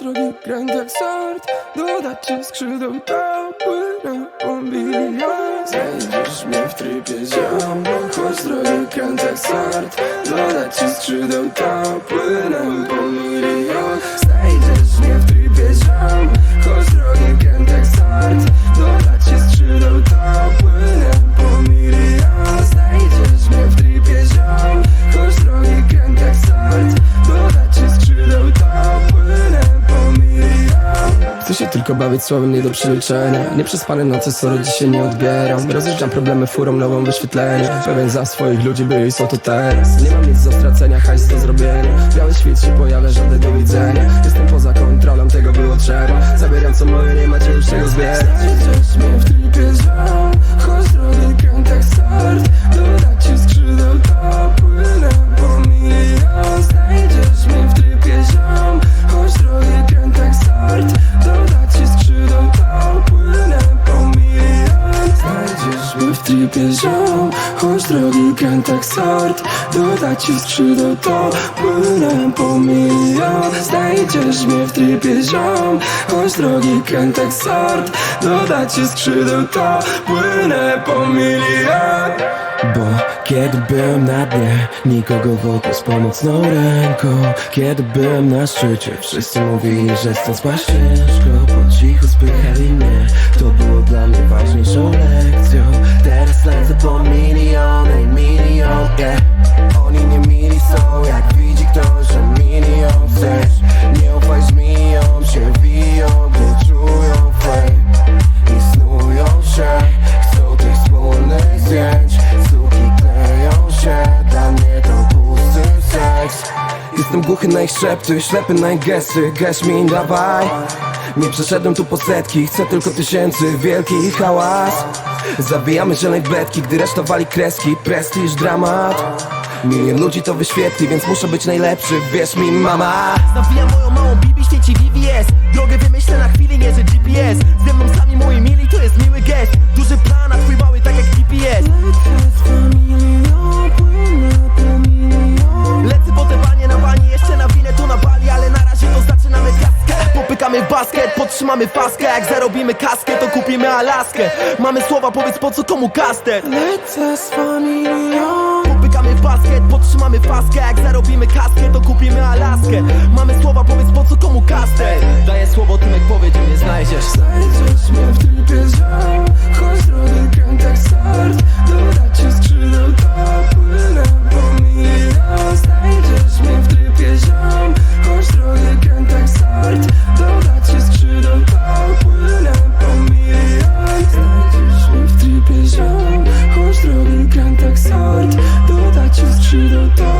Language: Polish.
drogi kręt jak sort Dodać ci skrzydeł po milion Znajdziesz mnie w trybie ziom Choć drogi kręt jak sort Dodać ci skrzydeł to płynę tylko bawić słowem nie do przeliczenia Nieprzespane noce, sorry, dzisiaj nie odbieram. Rozjeżdżam problemy furą, nową wyświetlenie Pewien za swoich ludzi byli i są to teraz. Nie mam nic do stracenia, hajs do zrobienia. Biały świt się pojawia, żadne do widzenia. Jestem poza kontrolą, tego było trzeba Zabieram co moje, nie macie już czego zbierać jak start Dodać ci skrzydeł, to płynę po milion Znajdziesz mnie w tripie ziom. Choć drogi kręt jak start Dodać ci skrzydeł, to płynę po milion. Bo kiedy byłem na dnie Nikogo wokół z pomocną ręką. Kiedy byłem na szczycie Wszyscy mówili, że stąd ciężko Po cichu spychali mnie. To było dla mnie ważniejszą lekcją Jestem głuchy na ich szepty Ślepy na ich gesty Gaś mi dawaj. Nie przeszedłem tu po setki Chcę tylko tysięcy. Wielki hałas. Zabijamy zielonej bledki Gdy reszta wali kreski. Prestiż, dramat. Milion ludzi to wyświetli Więc muszę być najlepszy. Wierz mi mama. Nawijam moją małą Bibi, świeci VVS Popykamy w basket, podtrzymamy faskę. Jak zarobimy kaskę, to kupimy Alaskę. Mamy słowa, powiedz po co komu kastet Lecę z familią. Popykamy w basket, podtrzymamy faskę. Jak zarobimy kaskę, to kupimy Alaskę. Mamy słowa, powiedz po co komu kastet Daję słowo, Tymek powie, gdzie mnie znajdziesz. Znajdziesz mnie Santa.